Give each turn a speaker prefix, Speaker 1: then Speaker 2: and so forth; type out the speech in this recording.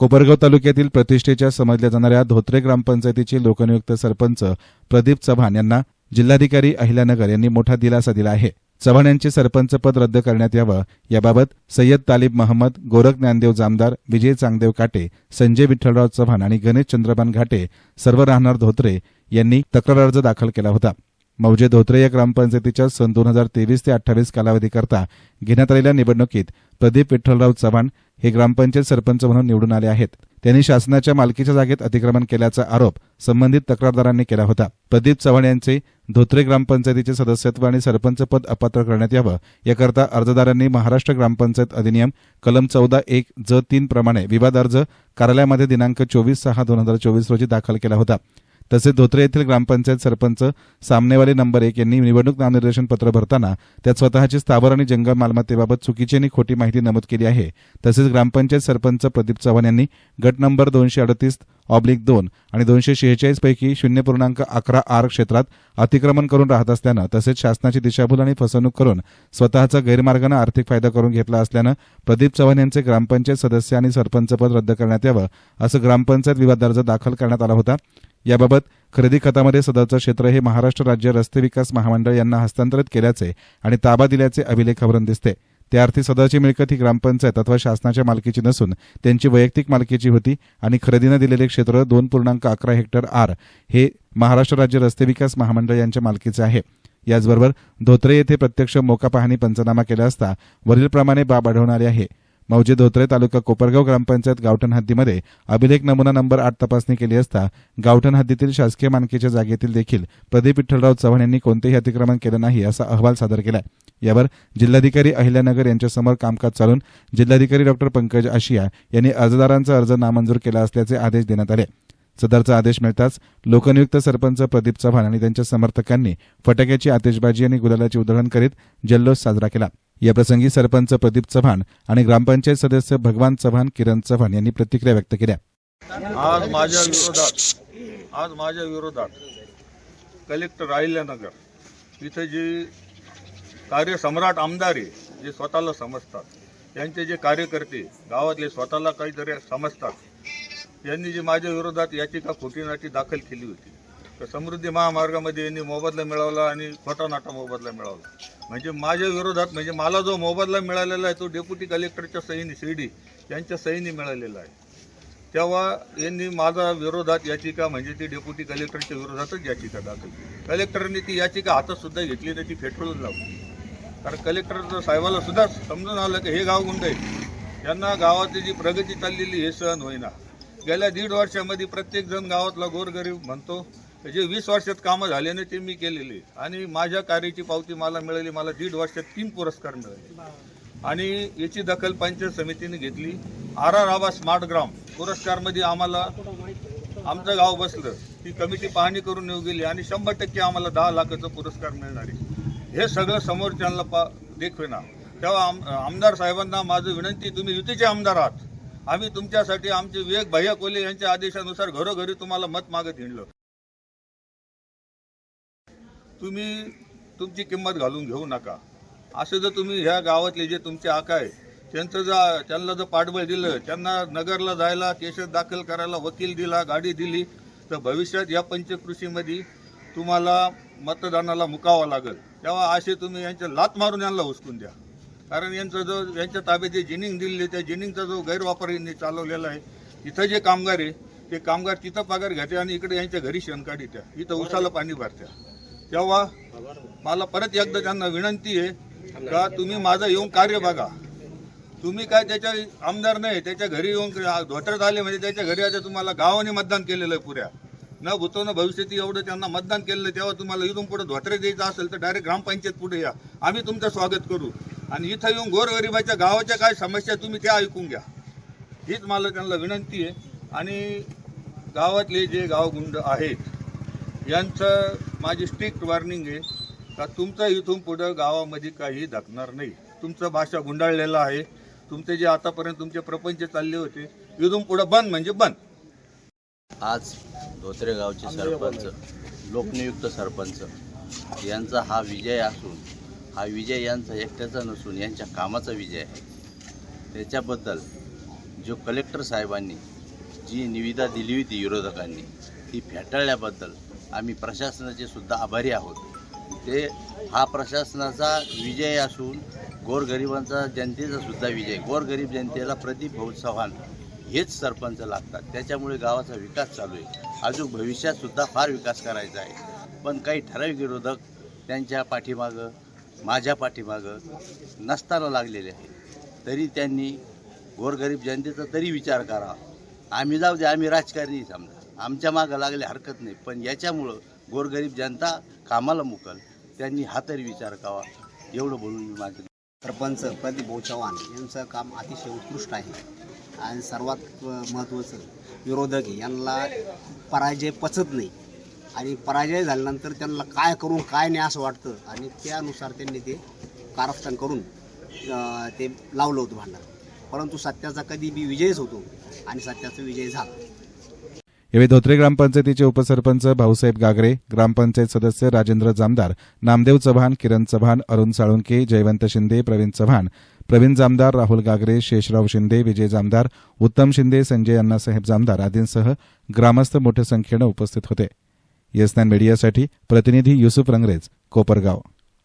Speaker 1: कोपरगाव तालुक्यातील प्रतिष्ठेच्या समजल्या जाणाऱ्या धोत्रे ग्रामपंचायतीचे लोकनियुक्त सरपंच प्रदीप चव्हाण यांना जिल्हाधिकारी अहिल्यानगर यांनी मोठा दिलासा दिला आहे. चव्हाण यांचे सरपंच पद रद्द करण्यात यावं. याबाबत सय्यद तालिब महम्मद गोरख ज्ञानदेव जामदार विजय चांगदेव काटे संजय विठ्ठलराव चव्हाण आणि गणेश चंद्रबान घाटे सर्व राहणार धोत्रे यांनी तक्रार अर्ज दाखल केला होता. मौजे धोत्रे या ग्रामपंचायतीच्या सन दोन हजार तेवीस ते अठ्ठावीस कालावधीकरता घेण्यात आलेल्या निवडणुकीत प्रदीप विठ्ठलराव चव्हाण हे ग्रामपंचायत सरपंच म्हणून निवडून आले आहेत. त्यांनी शासनाच्या मालकीच्या जागेत अतिक्रमण केल्याचा आरोप संबंधित तक्रारदारांनी केला होता. प्रदीप चव्हाण यांचे धोत्रे ग्रामपंचायतीचे सदस्यत्व आणि सरपंच पद अपात्र करण्यात यावं याकरता अर्जदारांनी महाराष्ट्र ग्रामपंचायत अधिनियम कलम चौदा एक ज तीन प्रमाणे विवाद अर्ज कार्यालयामध्ये दिनांक चोवीस सहा दोन हजार चोवीस रोजी दाखल केला होता. तसेच धोत्रे येथील ग्रामपंचायत सरपंच सामनेवाले नंबर एक यांनी निवडणूक नामनिर्देशन पत्र भरताना त्यात स्वतःची स्थावर आणि जंगम मालमत्तेबाबत चुकीची आणि खोटी माहिती नमूद केली आहे. तसेच ग्रामपंचायत सरपंच प्रदीप चव्हाण यांनी गट नंबर दोनशे अडतीस ऑब्लिक दोन आणि दोनशे शेहेचाळीस पैकी शून्य पूर्णांक अकरा आर क्षेत्रात अतिक्रमण करून राहत असल्यानं तसेच शासनाची दिशाभूल आणि फसवणूक करून स्वतःचा गैरमार्गानं आर्थिक फायदा करून घेतला असल्यानं प्रदीप चव्हाण यांचे ग्रामपंचायत सदस्य आणि सरपंच पद रद्द करण्यात यावं असं ग्रामपंचायत विवाद अर्ज दाखल करण्यात आला होता. याबाबत खरेदी खतामध्ये सदरचं क्षेत्र हे महाराष्ट्र राज्य रस्ते विकास महामंडळ यांना हस्तांतरित केल्याचे आणि ताबा दिल्याचे अभिलेखावरून दिसते. त्या अर्थी सदरची मिळकत ही ग्रामपंचायत अथवा शासनाच्या मालकीची नसून त्यांची वैयक्तिक मालकीची होती आणि खरेदीनं दिलेले क्षेत्र दोन पूर्णांक अकरा हेक्टर आर हे महाराष्ट्र राज्य रस्ते विकास महामंडळ यांच्या मालकीचे आहे. याचबरोबर धोत्रे येथे प्रत्यक्ष मोका पाहणी पंचनामा केला असता वरीलप्रमाणे बाब आढळणारी आहे. मौजे धोत्रे तालुका कोपरगाव ग्रामपंचायत गावठण हद्दीमध्ये अभिलेख नमुना नंबर आठ तपासणी केली असता गावठण हद्दीतील शासकीय मानकीच्या जागेतील देखील प्रदीप विठ्ठलराव चव्हाण यांनी कोणतेही अतिक्रमण केलं नाही असा अहवाल सादर केला यावर जिल्हाधिकारी अहिल्यानगर यांच्यासमोर कामकाज चालून जिल्हाधिकारी डॉक्टर पंकज आशिया यांनी अर्जदारांचा अर्ज नामंजूर केला असल्याचे आदेश देण्यात आले. सदरचा आदेश मिळताच लोकनियुक्त सरपंच प्रदीप चव्हाण आणि त्यांच्या समर्थकांनी फटाक्याची आतिषबाजी आणि गुलालाची उधळण करीत जल्लोष साजरा केला. याप्रसंगी सरपंच प्रदीप चव्हाण आणि ग्रामपंचायत सदस्य भगवान चव्हाण किरण चव्हाण यांनी प्रतिक्रिया व्यक्त केल्या.
Speaker 2: आज माझ्या विरोधात आज माझ्या विरोधात कलेक्टर अहिल्यानगर इथं जे कार्यसम्राट आमदार आमदारी जे स्वतःला समजतात त्यांचे जे कार्यकर्ते गावातले स्वतःला काहीतरी समजतात यांनी जी माझ्या विरोधात याचिका खोटी नाटी दाखल केली होती. तर समृद्धी महामार्गामध्ये यांनी मोबदला मिळवला आणि खोटा नाटा मोबदला मिळवला. म्हणजे माझ्या विरोधात म्हणजे मला जो मोबदला मिळालेला आहे तो डेप्युटी कलेक्टरच्या सहीने शिर्डी यांच्या सहीने मिळालेला आहे. तेव्हा यांनी माझा विरोधात याचिका म्हणजे ती डेप्युटी कलेक्टरच्या विरोधातच याचिका दाखल केली. कलेक्टरने ती याचिका हातातसुद्धा घेतली त्याची फेटळून लावली कारण कलेक्टर साहेबाला सुद्धा समजून आलं की हे गाव गुंड आहे? यांना गावाची जी प्रगती चाललेली हे सहन होईना. गेल्या दीड वर्षामध्ये प्रत्येकजण गावातला गोरगरीब म्हणतो की जे वीस वर्षात कामं झाले ना ते मी केलेले. आणि माझ्या कार्याची पावती मला मिळाली मला दीड वर्षात तीन पुरस्कार मिळाले. आणि याची दखल पंचायत समितीने घेतली. R R Aaba smart Gram पुरस्कारमध्ये आम्हाला आमचं गाव बसलं. ती कमिटी पाहणी करून येऊ गेली आणि शंभर टक्के आम्हाला दहा लाखाचा पुरस्कार मिळणार. आहे हे सगळं समोरच्यांना पा देखवेना. तेव्हा आम आमदार साहेबांना माझं विनंती तुम्ही युतीचे आमदार आहात. आम्ही तुमच्यासाठी आमचे विवेक भैया कोले यांच्या आदेशानुसार घरोघरी तुम्हाला मत मागत हिंडलो. तुम्ही तुमची किंमत घालून घेऊ नका. असं जर तुम्ही ह्या गावातले जे तुमचे आका आहे त्यांचं जर त्यांना जर पाठबळ दिलं त्यांना नगरला जायला केसेस दाखल करायला वकील दिला गाडी दिली तर भविष्यात या पंचकृषीमध्ये तुम्हाला मतदानाला मुकावं लागेल. तेव्हा असे तुम्ही यांच्या लात मारून यांना हुसकून द्या. कारण यांचा जो यांच्या ताब्यात जे जिनिंग दिलेली त्या जिनिंगचा जो गैरवापर यांनी चालवलेला आहे इथं जे कामगार आहे ते कामगार तिथं पगार घेते आणि इकडे यांच्या घरी शेण त्या. इथं उसाला पाणी भरत्या. तेव्हा मला परत एकदा त्यांना विनंती आहे का तुम्ही माझं येऊन कार्य बघा. तुम्ही काय त्याच्या आमदार नाही त्याच्या घरी येऊन धोत्यात आले म्हणजे त्याच्या घरी आता तुम्हाला गावाने मतदान केलेलं आहे पुऱ्या. न भूतवनं भविष्यात एवढं त्यांना मतदान केलेलं आहे, तेव्हा तुम्हाला इथून पुढे धोत्रे द्यायचं असेल तर डायरेक्ट ग्रामपंचायत पुढे या. आम्ही तुमचं स्वागत करू. आणि इथं येऊन गोरगरिबाच्या गावाच्या काय समस्या तुम्ही त्या ऐकून घ्या. हीच मला त्यांना विनंती आहे. आणि गावातले जे गावगुंड आहेत यांचं माझी स्ट्रिक्ट वॉर्निंग आहे का तुमचं इथून पुढं गावामध्ये काही धकणार नाही. तुमचं भाषा गुंडाळलेलं आहे. तुमचे जे आतापर्यंत तुमचे प्रपंच चालले होते इथून पुढं बंद म्हणजे बंद.
Speaker 3: आज धोत्रे गावचे सरपंच लोकनियुक्त सरपंच यांचा हा विजय असून हा विजय यांचा एकट्याचा नसून यांच्या कामाचा विजय आहे. त्याच्याबद्दल जो कलेक्टर साहेबांनी जी निविदा दिली होती विरोधकांनी ती फेटाळल्याबद्दल आम्ही प्रशासनाचे सुद्धा आभारी आहोत. ते हा प्रशासनाचा विजय असून गोरगरिबांचा जनतेचा सुद्धा विजय गोरगरीब जनतेला प्रदीप भाऊ चव्हाण हेच सरपंच लागतात. त्याच्यामुळे गावाचा विकास चालू आहे. अजून भविष्यात सुद्धा फार विकास करायचा आहे. पण काही ठराविक विरोधक त्यांच्या पाठीमागं माझ्या पाठीमागं नसताना लागलेले आहे तरी त्यांनी गोरगरीब जनतेचा तरी विचार करा. आम्ही जाऊ दे आम्ही राजकारणी समजा. आमच्या मागं लागले हरकत नाही. पण याच्यामुळं गोरगरीब जनता कामाला मुकल. त्यांनी हा तरी विचार करावा. एवढं बोलून मी माझं
Speaker 4: प्रपंच प्रदीप भाऊ चव्हाण यांचं काम अतिशय उत्कृष्ट आहे. आणि सर्वात महत्त्वाचं विरोधक यांना पराजय पचत नाही. आणि पराजय झाल्यानंतर त्यांना काय करून काय नाही असं वाटतं. आणि त्यानुसार त्यांनी ते कारस्थान करून ते लावलं होतं भांडण. परंतु सत्याचा कधी बी विजयच होतो. आणि सत्याचा विजय झाला.
Speaker 1: यावेळी धोत्रे ग्रामपंचायतीचे उपसरपंच भाऊसाहेब गागरे ग्रामपंचायत सदस्य राजेंद्र जामदार नामदेव चव्हाण किरण चव्हाण अरुण साळुंके जयवंत शिंदे प्रवीण चव्हाण प्रवीण जामदार राहुल गागरे शेषराव शिंदे विजय जामदार उत्तम शिंदे संजय अण्णासाहेब जामदार आदींसह ग्रामस्थ मोठ्या संख्येनं उपस्थित होते. येस मीडियासाठी प्रतिनिधी युसुफ रंगरेज कोपरगाव.